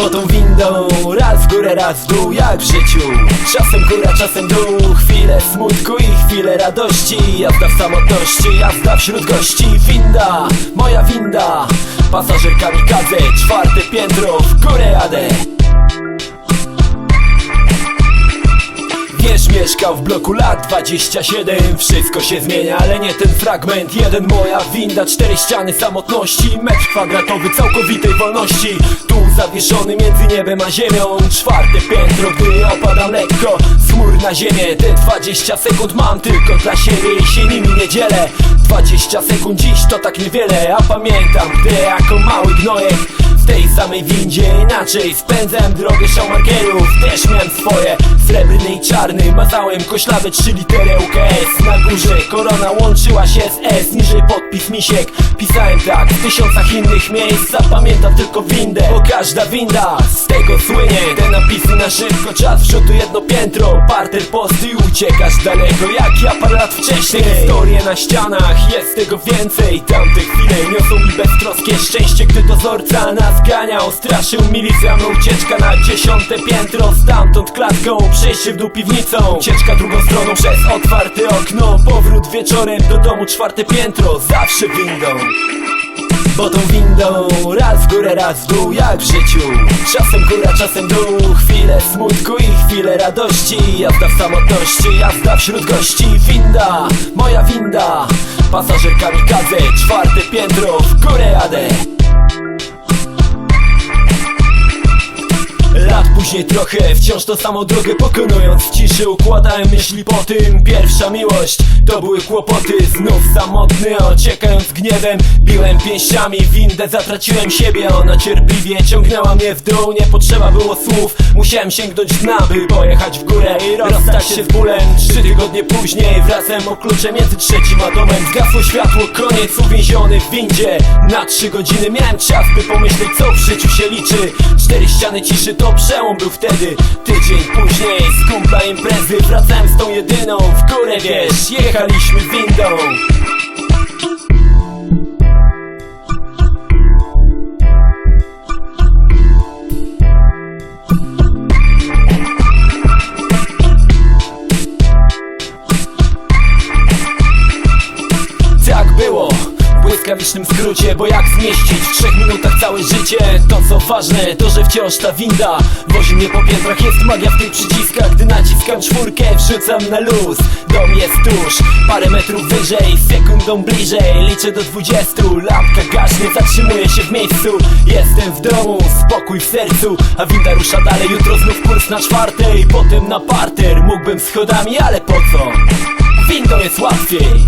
Bo tą windą raz w górę, raz w dół jak w życiu. Czasem góra, czasem dół Chwilę smutku i chwilę radości. Jazda w samotności, jazda wśród gości. Winda, moja winda Pasażer kamikadze, czwarte piętro W górę jadę mieszkał w bloku lat 27 Wszystko się zmienia, ale nie ten fragment. Jeden moja winda, cztery ściany samotności. Metr kwadratowy całkowitej wolności. Tu zawieszony między niebem a ziemią. Czwarte piętro, gdy opadam lekko. Z chmur na ziemię. Te 20 sekund mam tylko dla siebie I się nimi nie dzielę. 20 sekund dziś to tak niewiele. A pamiętam, gdy jako mały gnojek w tej samej windzie inaczej Spędzałem drogę szałmarkerów Też miałem swoje Srebrny i czarny Mazałem koślawe trzy litery UKS Na górze korona łączyła się z S. Niżej podpis misiek. Pisałem tak w tysiącach innych miejsc. Zapamiętam tylko windę Bo każda winda z tego słynie. Te napisy na szybko Czas wrzutu jedno piętro. Parter posty i uciekasz daleko. Jak ja parę lat wcześniej Historie na ścianach. Jest tego więcej. Tamte chwile niosą mi beztroskie szczęście Gdy dozorca nas ganiał Straszył milicjant ucieczka na dziesiąte piętro. Stamtąd klatką Przejście w dół piwnicą. Ucieczka drugą stroną przez otwarte okno. Powrót wieczorem do domu czwarte piętro. Zawsze windą. Bo tą windą górę, raz w dół jak w życiu. Czasem góra, czasem dół. Chwilę smutku i chwilę radości. Jazda w samotności, jazda wśród gości. Winda, moja winda. Pasażer kamikadze, czwarte piętro. W górę jadę później trochę, wciąż tą samą drogę pokonując ciszy Układałem myśli po tym, pierwsza miłość To były kłopoty, znów samotny Ociekając gniewem, biłem pięściami Windę zatraciłem siebie, ona cierpliwie ciągnęła mnie w dół. Nie potrzeba było słów, musiałem sięgnąć dna By pojechać w górę i rozstać się z bólem. Trzy tygodnie później wracałem o klucze między trzecim a domem. Zgasło światło, koniec uwięziony w windzie. Na trzy godziny miałem czas, by pomyśleć co w życiu się liczy. Cztery ściany ciszy to przełom był wtedy Tydzień później. Z kumpla imprezy Wracałem z tą jedyną w górę wiesz Jechaliśmy windą błyskawicznym skrócie, bo jak zmieścić w trzech minutach całe życie? To co ważne, to że wciąż ta winda Wozi mnie po piętrach, jest magia w tych przyciskach Gdy naciskam czwórkę, wrzucam na luz. Dom jest tuż, parę metrów wyżej Sekundą bliżej, liczę do dwudziestu Lampka gaśnie, zatrzymuję się w miejscu. Jestem w domu, spokój w sercu A winda rusza dalej, jutro znów kurs na czwartej Potem na parter, mógłbym schodami, ale po co? Windą jest łatwiej